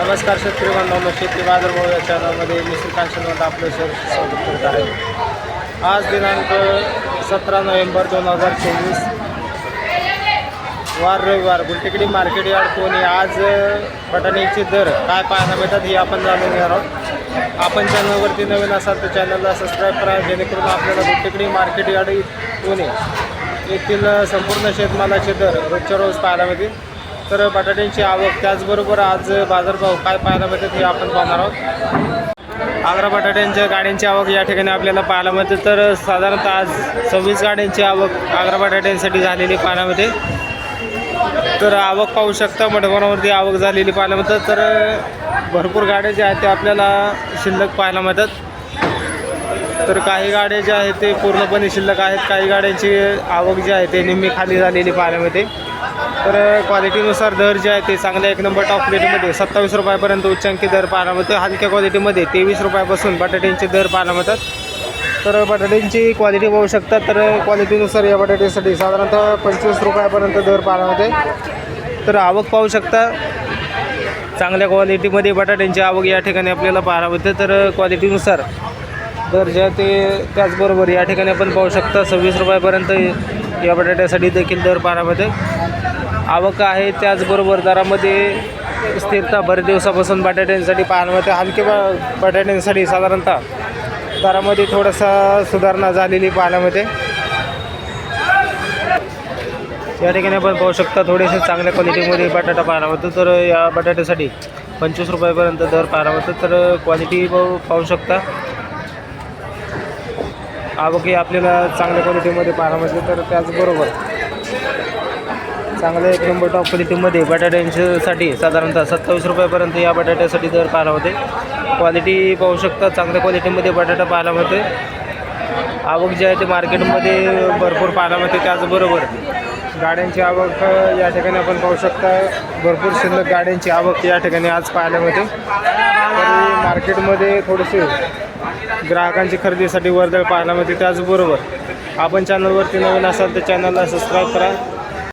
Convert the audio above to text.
नमस्कार शेतकरी बांधवांना शेती बाजारभाव या चॅनलमध्ये मी श्रीकांत शनिवार आपलं सर स्वागत करत आहे. आज दिनांक सतरा नोव्हेंबर दोन हजार चोवीस. वार रविवार गुलटेकडी मार्केट यार्ड कोणी आज बटाण्याचे दर काय पाहायला मिळतात हे आपण जाणून घेणार आहोत. आपण चॅनलवरती नवीन असाल तर चॅनलला सबस्क्राईब करा जेणेकरून आपल्याला गुलटेकडी मार्केट यार्ड कोणी येथील संपूर्ण शेतमालाचे दर रोजच्या रोज पाहायला मिळतील. तर बटाट्यांची आवक त्याचबरोबर आज बाजारभाव काय पाहायला मिळतात हे आपण पाहणार आहोत. आग्रा बटाट्यांच्या गाड्यांची आवक या ठिकाणी आपल्याला पाहायला मिळते. तर साधारणतः आज सव्वीस गाड्यांची आवक आग्रा बटाट्यांसाठी झालेली पाहायला मिळते. तर आवक पाहू शकता मठवरावरती आवक झालेली पाहायला मिळतात तर भरपूर गाड्या ज्या आहेत त्या आपल्याला शिल्लक पाहायला मिळतात. तर काही गाड्या ज्या आहेत ते पूर्णपणे शिल्लक आहेत. काही गाड्यांची आवक जी आहे ते निम्मी खाली झालेली पाहायला मिळते. तर क्वालिटीनुसार दर जे आहे ते चांगल्या एक नंबर टॉप क्वालिटीमध्ये सत्तावीस रुपयापर्यंत उच्चांकी दर पाहायला मिळतो हलक्या क्वालिटीमध्ये तेवीस रुपयापासून बटाट्यांचे दर पाहायला मिळतात. तर बटाट्यांची क्वालिटी पाहू शकता. तर क्वालिटीनुसार या बटाट्यासाठी साधारणतः पंचवीस रुपयापर्यंत दर पाहायला मिळते तर आवक पाहू शकता. चांगल्या क्वालिटीमध्ये बटाट्यांची आवक या ठिकाणी आपल्याला पाहायला मिळते. तर क्वालिटीनुसार दर जे आहे ते त्याचबरोबर या ठिकाणी आपण पाहू शकता. सव्वीस रुपयापर्यंत या बटाट्यासाठी देखील दर पाहायला मिळते आवक आहे. त्याचबरोबर दरामध्ये स्थिरता बरेच दिवसापासून बटाट्यांसाठी पाहायला मिळते. हलके बटाट्यांसाठी साधारणतः दरामध्ये थोडासा सुधारणा झालेली पाण्यामध्ये या ठिकाणी आपण पाहू शकता थोडेसे चांगल्या क्वालिटीमध्ये बटाटा पाहायला मिळतो. तर या बटाट्यासाठी पंचवीस रुपयापर्यंत दर पाहायला मिळतो. तर क्वालिटी पाहू पाहू शकता. आवक ही आपल्याला चांगल्या क्वालिटीमध्ये पाहायला मिळते. तर त्याचबरोबर चांगले एक नंबर टॉप क्वालिटीमध्ये बटाट्यांच्यासाठी साधारणतः सत्तावीस रुपयापर्यंत या बटाट्यासाठी दर पाहायला होते. क्वालिटी पाहू शकता चांगल्या क्वालिटीमध्ये बटाटा पाहायला मिळते आवक जी आहे ते मार्केटमध्ये भरपूर पाहायला मिळते त्याचबरोबर गाड्यांची आवक या ठिकाणी आपण पाहू शकता भरपूर शिल्लक गाड्यांची आवक या ठिकाणी आज पाहायला मिळते. तरी मार्केटमध्ये थोडेसे ग्राहकांची खरेदीसाठी वर्दळ पाहायला मिळते त्याचबरोबर आपण चॅनलवरती नवीन असाल तर चॅनलला सबस्क्राईब करा.